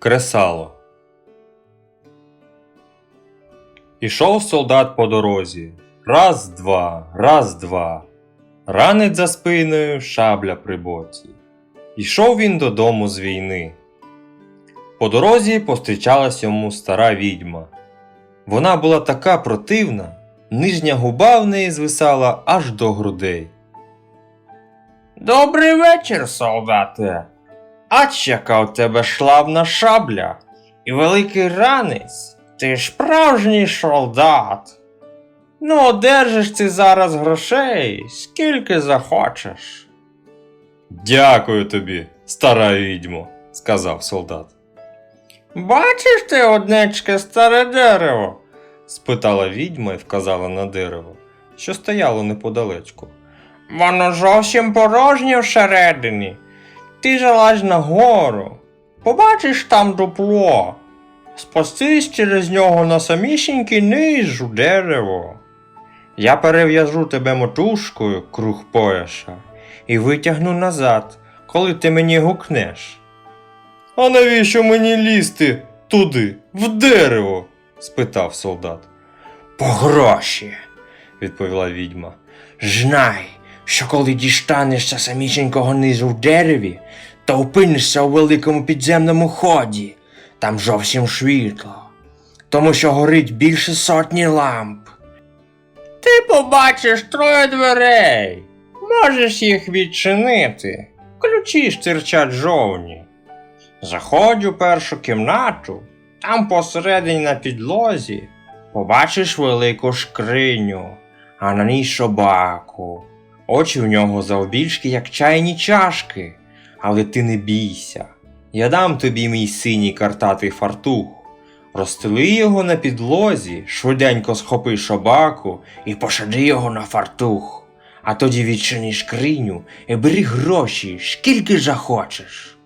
Кресало. Ішов солдат по дорозі. Раз, два, раз, два. Ранець за спиною, шабля при боці. Ішов він додому з війни. По дорозі пострічалась йому стара відьма. Вона була така противна, нижня губа в неї звисала аж до грудей. Добрий вечір, солдате. Ач яка у тебе шлавна шабля і великий ранець. Ти ж справжній солдат. Ну, одержиш ти зараз грошей, скільки захочеш. Дякую тобі, стара відьмо, сказав солдат. Бачиш ти однечке старе дерево? спитала відьма і вказала на дерево, що стояло неподалечку. Воно зовсім порожнє всередині. Ти залазь нагору. Побачиш там дупло. Спустись через нього на самісінький низ дерево. Я перев'яжу тебе мотузкою круг пояса і витягну назад, коли ти мені гукнеш. А навіщо мені лізти туди, в дерево? спитав солдат. По гроші, відповіла відьма. Знай, що коли дістанешся самісінького низу в дереві, то опинишся у великому підземному ході. Там зовсім світло, тому що горить більше сотні ламп. Ти побачиш троє дверей. Можеш їх відчинити. Ключі стирчать жовні. Заходь у першу кімнату, там посередині на підлозі побачиш велику шкриню, а на ній собаку. Очі в нього завбільшки, як чайні чашки, але ти не бійся. Я дам тобі мій синій картатий фартух. Розстели його на підлозі, швиденько схопи собаку і посади його на фартух. А тоді відчини скриню і бери гроші, скільки захочеш.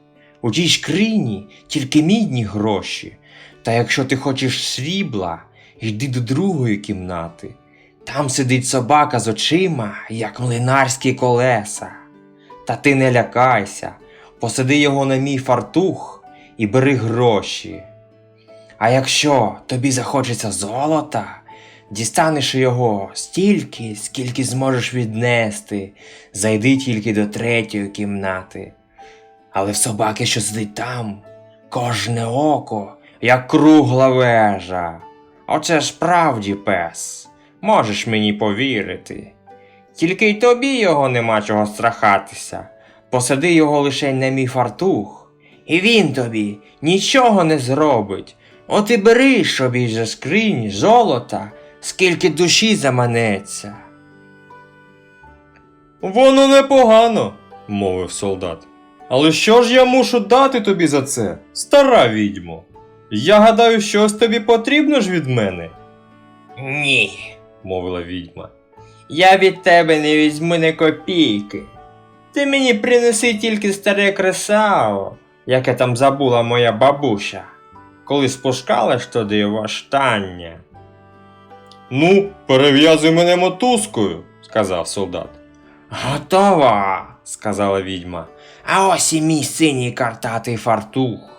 У тій скрині тільки мідні гроші. Та якщо ти хочеш срібла, йди до другої кімнати. Там сидить собака з очима, як млинарські колеса. Та ти не лякайся, посади його на мій фартух і бери гроші. А якщо тобі захочеться золота, дістанеш його стільки, скільки зможеш віднести, зайди тільки до третьої кімнати. Але в собаки, що сидить там, кожне око, як кругла вежа. Оце справді пес. Можеш мені повірити. Тільки й тобі його нема чого страхатися. Посади його лише на мій фартух, і він тобі нічого не зробить. От і бери собі за скрині золота, скільки душі заманеться. Воно непогано, мовив солдат. Але що ж я мушу дати тобі за це, стара відьмо? Я гадаю, щось тобі потрібно ж від мене. Ні, мовила відьма. Я від тебе не візьму не копійки. Ти мені принеси тільки старе кресало, яке там забула моя бабуся, коли спускалась туди в оштання. Ну, перев'язуй мене мотузкою, сказав солдат. Готова, сказала відьма. А ось і мій синій картатий фартух.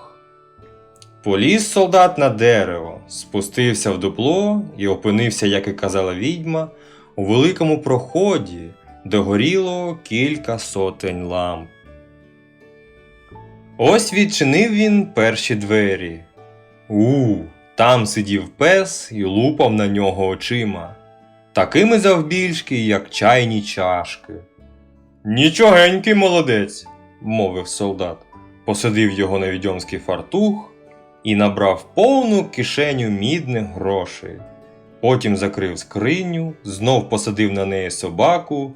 Поліз солдат на дерево, спустився в дупло і опинився, як і казала відьма, у великому проході, де горіло кілька сотень ламп. Ось відчинив він перші двері. У, там сидів пес і лупав на нього очима, такими завбільшки, як чайні чашки. Нічогенький молодець, мовив солдат, посадив його на відьомський фартух і набрав повну кишеню мідних грошей. Потім закрив скриню, знов посадив на неї собаку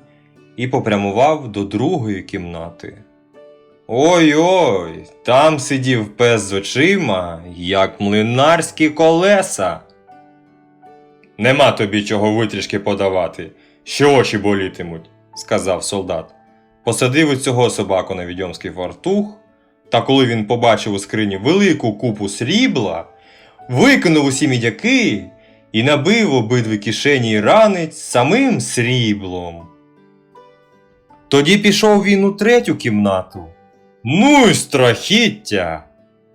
і попрямував до другої кімнати. Ой-ой, там сидів пес з очима, як млинарські колеса. Нема тобі чого витрішки подавати, що очі болітимуть, сказав солдат. Посадив у цього собаку на відьомський фартух, та коли він побачив у скрині велику купу срібла, викинув усі мідяки і набив обидві кишені й ранець самим сріблом. Тоді пішов він у третю кімнату. Ну й страхіття!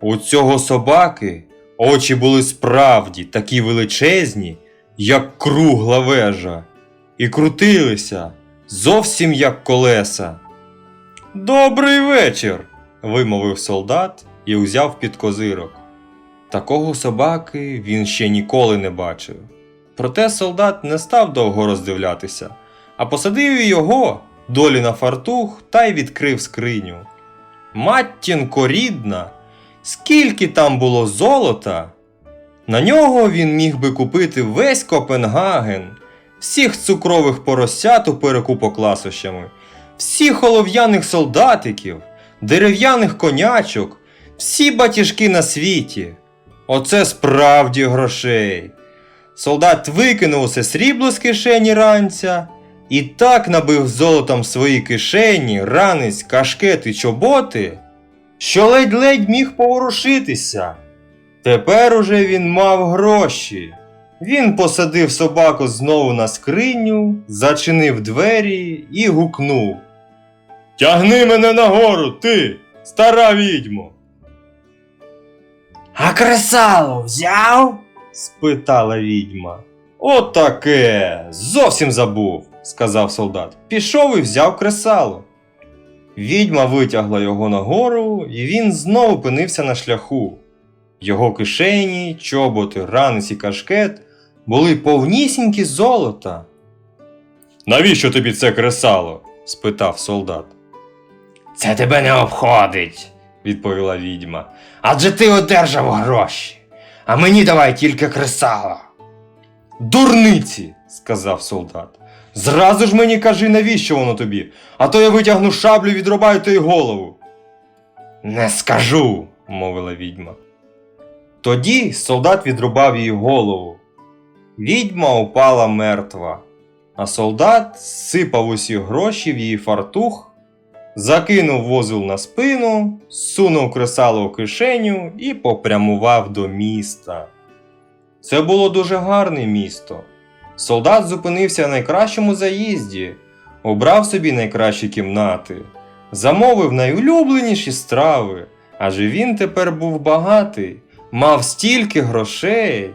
У цього собаки очі були справді такі величезні, як кругла вежа, і крутилися зовсім як колеса. Добрий вечір, вимовив солдат і узяв під козирок. Такого собаки він ще ніколи не бачив. Проте солдат не став довго роздивлятися, а посадив його долі на фартух та й відкрив скриню. Матінко рідна, скільки там було золота, на нього він міг би купити весь Копенгаген, всіх цукрових поросят у перекупок ласощами, всіх олов'яних солдатиків, дерев'яних конячок, всі батіжки на світі. Оце справді грошей. Солдат викинув усе срібло з кишені ранця і так набив золотом свої кишені, ранець, кашкет і чоботи, що ледь-ледь міг поворушитися. Тепер уже він мав гроші. Він посадив собаку знову на скриню, зачинив двері і гукнув. Тягни мене нагору, ти, стара відьмо. А кресало взяв? спитала відьма. Отаке. Зовсім забув, сказав солдат. Пішов і взяв кресало. Відьма витягла його нагору, і він знову опинився на шляху. Його кишені, чоботи, ранець і кашкет були повнісінькі золота. Навіщо тобі це кресало? спитав солдат. Це тебе не обходить, відповіла відьма. адже ти одержав гроші, а мені давай тільки кресало. Дурниці, сказав солдат. Зразу ж мені кажи, навіщо воно тобі, а то я витягну шаблю і відрубаю тобі голову. Не скажу, мовила відьма. Тоді солдат відрубав їй голову. Відьма упала мертва, а солдат сипав усі гроші в її фартух, закинув возил на спину, сунув кресало в кишеню і попрямував до міста. Це було дуже гарне місто. Солдат зупинився на найкращому заїзді, обрав собі найкращі кімнати, замовив найулюбленіші страви, адже він тепер був багатий, мав стільки грошей.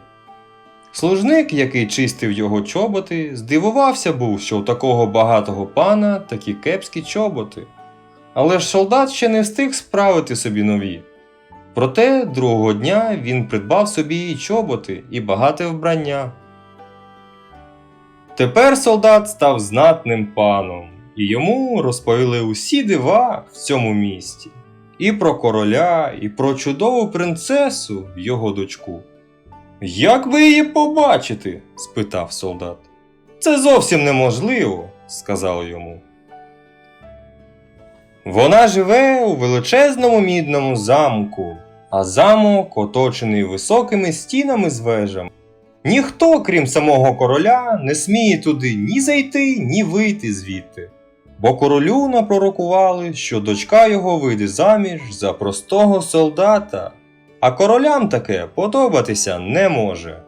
Служник, який чистив його чоботи, здивувався був, що у такого багатого пана такі кепські чоботи. Але ж солдат ще не встиг справити собі нові. Проте другого дня він придбав собі і чоботи, і багате вбрання. Тепер солдат став знатним паном, і йому розповіли усі дива в цьому місті, і про короля, і про чудову принцесу, його дочку. Як би її побачити? спитав солдат. Це зовсім неможливо, сказали йому. Вона живе у величезному мідному замку, а замок оточений високими стінами з вежами. Ніхто, крім самого короля, не сміє туди ні зайти, ні вийти звідти. Бо королю напророкували, що дочка його вийде заміж за простого солдата, а королям таке подобатися не може.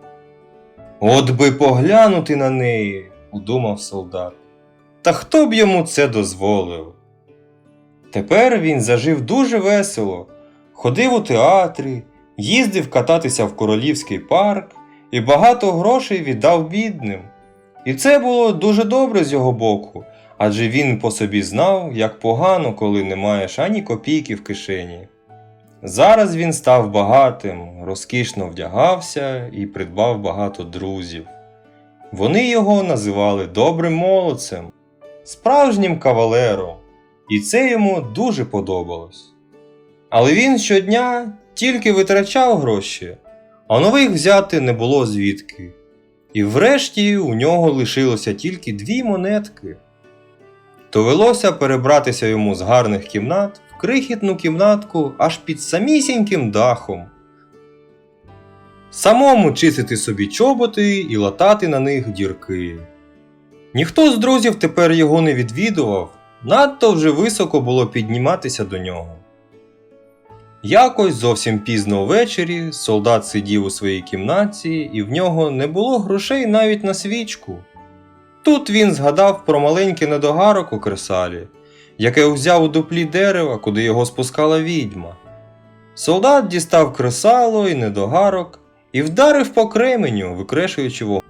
От би поглянути на неї, удумав солдат. Та хто б йому це дозволив? Тепер він зажив дуже весело, ходив у театрі, їздив кататися в королівський парк і багато грошей віддав бідним. І це було дуже добре з його боку, адже він по собі знав, як погано, коли не маєш ані копійки в кишені. Зараз він став багатим, розкішно вдягався і придбав багато друзів. Вони його називали добрим молодцем, справжнім кавалером, і це йому дуже подобалось. Але він щодня тільки витрачав гроші, а нових взяти не було звідки. І врешті у нього лишилося тільки дві монетки. Довелося перебратися йому з гарних кімнат в крихітну кімнатку аж під самісіньким дахом. Самому чистити собі чоботи і латати на них дірки. Ніхто з друзів тепер його не відвідував, надто вже високо було підніматися до нього. Якось зовсім пізно ввечері солдат сидів у своїй кімнаті, і в нього не було грошей навіть на свічку. Тут він згадав про маленький недогарок у кресалі, яке взяв у дуплі дерева, куди його спускала відьма. Солдат дістав кресало і недогарок і вдарив по кременю, викрешуючи вогонь.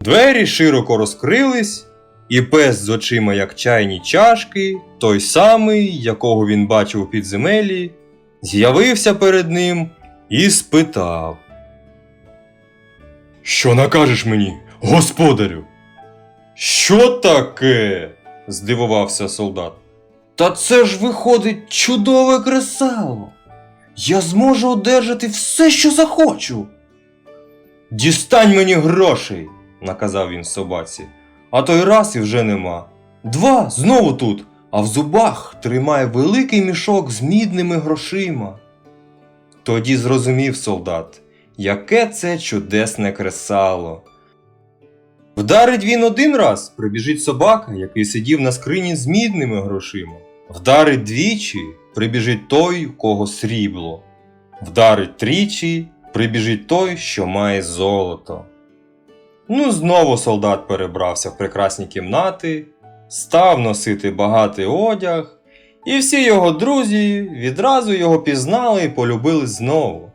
Двері широко розкрились, і пес з очима, як чайні чашки, той самий, якого він бачив у підземелі, з'явився перед ним і спитав. Що накажеш мені, господарю? Що таке? здивувався солдат. Та це ж виходить чудове кресало. Я зможу одержати все, що захочу. Дістань мені грошей, наказав він собаці. А той раз і вже нема. Два знову тут, а в зубах тримає великий мішок з мідними грошима. Тоді зрозумів солдат, яке це чудесне кресало. Вдарить він один раз, прибіжить собака, який сидів на скрині з мідними грошима. Вдарить двічі, прибіжить той, у кого срібло. Вдарить тричі, прибіжить той, що має золото. Ну, знову солдат перебрався в прекрасні кімнати, став носити багатий одяг, і всі його друзі відразу його пізнали і полюбили знову.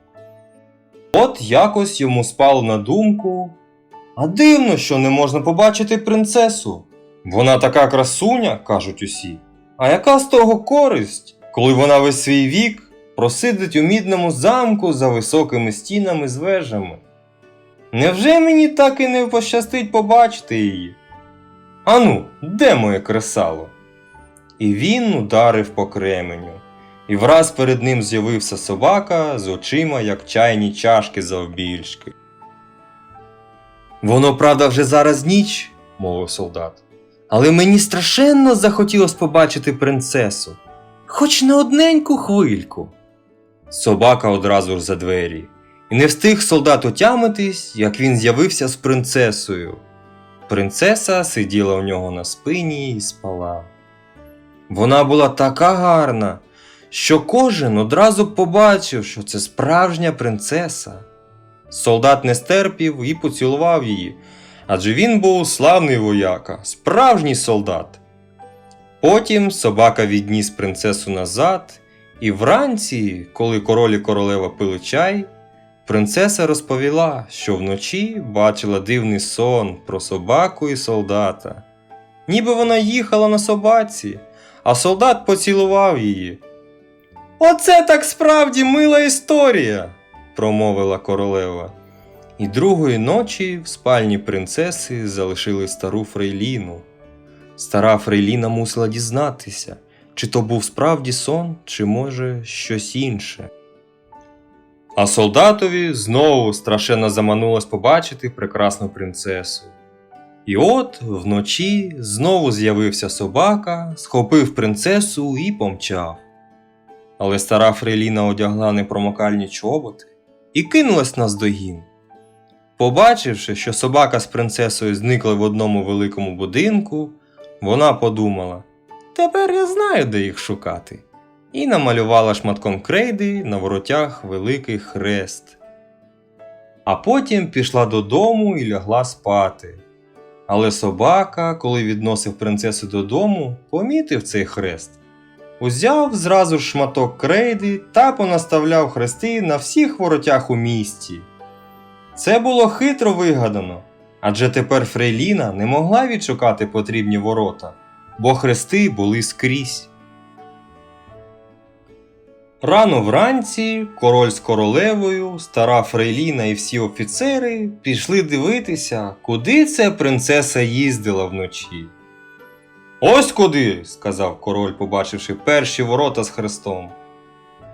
От якось йому спало на думку. А дивно, що не можна побачити принцесу. Вона така красуня, кажуть усі. А яка з того користь, коли вона весь свій вік просидить у мідному замку за високими стінами з вежами? Невже мені так і не пощастить побачити її? Ану, де моє кресало? І він ударив по кременю, і враз перед ним з'явився собака з очима, як чайні чашки завбільшки. Воно, правда, вже зараз ніч, мовив солдат. Але мені страшенно захотілося побачити принцесу, хоч на одненьку хвильку. Собака одразу ж за двері, і не встиг солдат отямитись, як він з'явився з принцесою. Принцеса сиділа у нього на спині і спала. Вона була така гарна, що кожен одразу побачив, що це справжня принцеса. Солдат не стерпів і поцілував її, адже він був славний вояка, справжній солдат. Потім собака відніс принцесу назад, і вранці, коли король і королева пили чай, принцеса розповіла, що вночі бачила дивний сон про собаку і солдата. Ніби вона їхала на собаці, а солдат поцілував її. Оце так справді мила історія, промовила королева. І другої ночі в спальні принцеси залишили стару Фрейліну. Стара Фрейліна мусила дізнатися, чи то був справді сон, чи може щось інше. А солдатові знову страшенно заманулось побачити прекрасну принцесу. І от вночі знову з'явився собака, схопив принцесу і помчав. Але стара Фрейліна одягла непромокальні чоботи і кинулась наздогін. Побачивши, що собака з принцесою зникли в одному великому будинку, вона подумала: тепер я знаю, де їх шукати, і намалювала шматком крейди на воротях великий хрест. А потім пішла додому і лягла спати. Але собака, коли відносив принцесу додому, помітив цей хрест. Узяв зразу ж шматок крейди та понаставляв хрести на всіх воротях у місті. Це було хитро вигадано, адже тепер Фрейліна не могла відшукати потрібні ворота, бо хрести були скрізь. Рано вранці король з королевою, стара Фрейліна і всі офіцери пішли дивитися, куди це принцеса їздила вночі. Ось куди, сказав король, побачивши перші ворота з хрестом.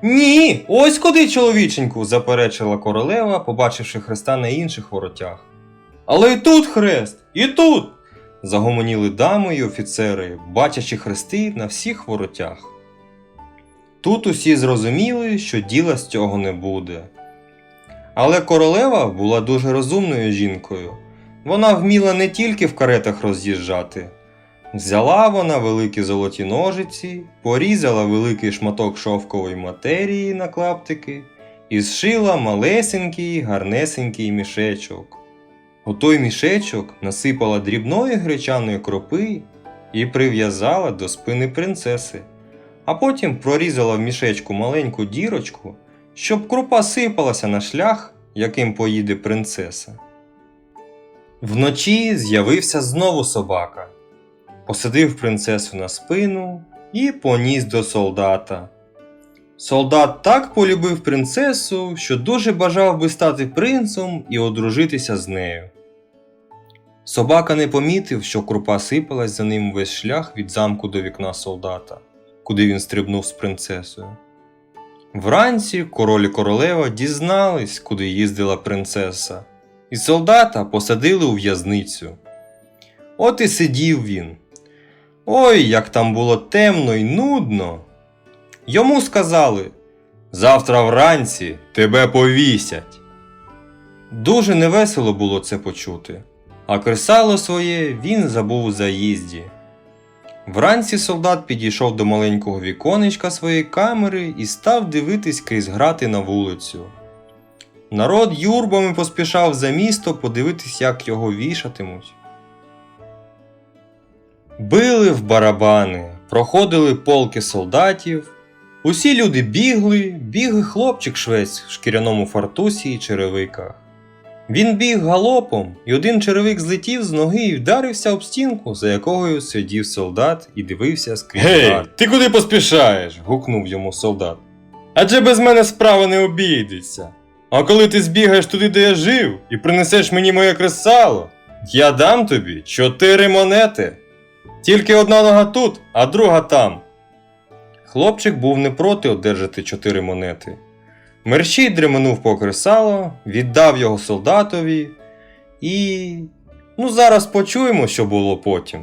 Ні, ось куди, чоловіченьку, заперечила королева, побачивши хреста на інших воротях. Але і тут хрест, і тут. загомоніли дами й офіцери, бачачи хрести на всіх воротях. Тут усі зрозуміли, що діла з цього не буде. Але королева була дуже розумною жінкою. Вона вміла не тільки в каретах роз'їжджати. Взяла вона великі золоті ножиці, порізала великий шматок шовкової матерії на клаптики і зшила малесенький гарнесенький мішечок. У той мішечок насипала дрібної гречаної кропи і прив'язала до спини принцеси, а потім прорізала в мішечку маленьку дірочку щоб крупа сипалася на шлях, яким поїде принцеса. Вночі з'явився знову собака, посадив принцесу на спину і поніс до солдата. Солдат так полюбив принцесу, що дуже бажав би стати принцем і одружитися з нею. Собака не помітив, що крупа сипалась за ним весь шлях від замку до вікна солдата, куди він стрибнув з принцесою. Вранці король і королева дізнались, куди їздила принцеса, і солдата посадили у в'язницю. От і сидів він. Ой, як там було темно й нудно. Йому сказали Завтра вранці тебе повісять. Дуже невесело було це почути, а кресало своє він забув у заїзді. Вранці солдат підійшов до маленького віконечка своєї камери і став дивитись крізь грати на вулицю. Народ юрбами поспішав за місто подивитись, як його вішатимуть. Били в барабани, проходили полки солдатів. Усі люди бігли, біг хлопчик швець в шкіряному фартусі і черевиках. Він біг галопом, і один черевик злетів з ноги і вдарився об стінку, за якою сидів солдат і дивився скрізь. Гей, ти куди поспішаєш? гукнув йому солдат. Адже без мене справа не обійдеться. А коли ти збігаєш туди, де я жив, і принесеш мені моє кресало, я дам тобі чотири монети. Тільки одна нога тут, а друга там. Хлопчик був не проти одержати чотири монети. Мерщій дременув по кресало, віддав його солдатові і. Ну, зараз почуємо, що було потім.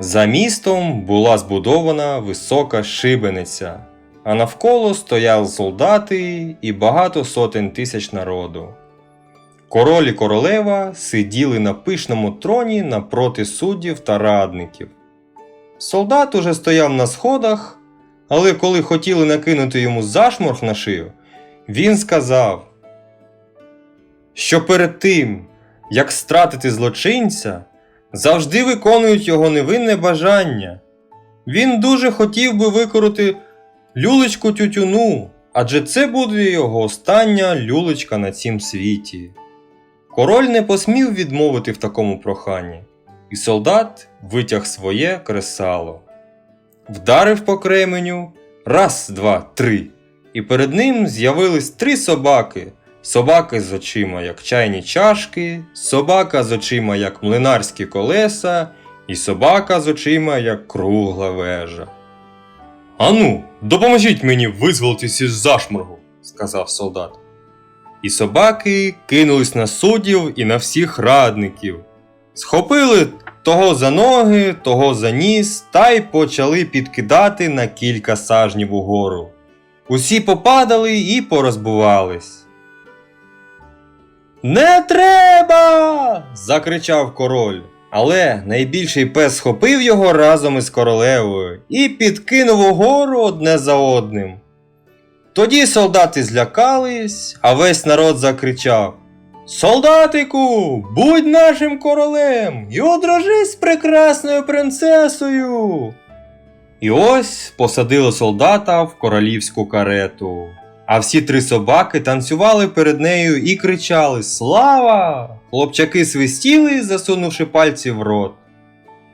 За містом була збудована висока шибениця, а навколо стояли солдати і багато сотень тисяч народу. Король і королева сиділи на пишному троні напроти суддів та радників. Солдат уже стояв на сходах, але коли хотіли накинути йому зашморг на шию, він сказав, що перед тим, як стратити злочинця, завжди виконують його невинне бажання. Він дуже хотів би викорити люлечку тютюну, адже це буде його остання люлечка на цім світі. Король не посмів відмовити в такому проханні, і солдат витяг своє кресало. Вдарив по кременю раз, два, три, і перед ним з'явились три собаки. Собаки з очима, як чайні чашки, собака з очима, як млинарські колеса, і собака з очима, як кругла вежа. Ану, допоможіть мені визволитись із зашморгу, сказав солдат. І собаки кинулись на суддів і на всіх радників. Схопили того за ноги, того за ніс та й почали підкидати на кілька сажнів угору. Усі попадали і порозбувались. Не треба. закричав король. Але найбільший пес схопив його разом із королевою і підкинув угору одне за одним. Тоді солдати злякались, а весь народ закричав: Солдатику, будь нашим королем і одружись прекрасною принцесою. І ось посадили солдата в королівську карету. А всі три собаки танцювали перед нею і кричали Слава! Хлопчаки свистіли, засунувши пальці в рот.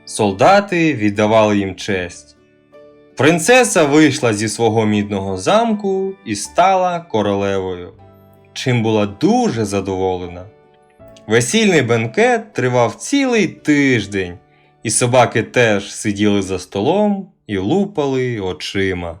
Солдати віддавали їм честь. Принцеса вийшла зі свого мідного замку і стала королевою, чим була дуже задоволена. Весільний бенкет тривав цілий тиждень, і собаки теж сиділи за столом і лупали очима.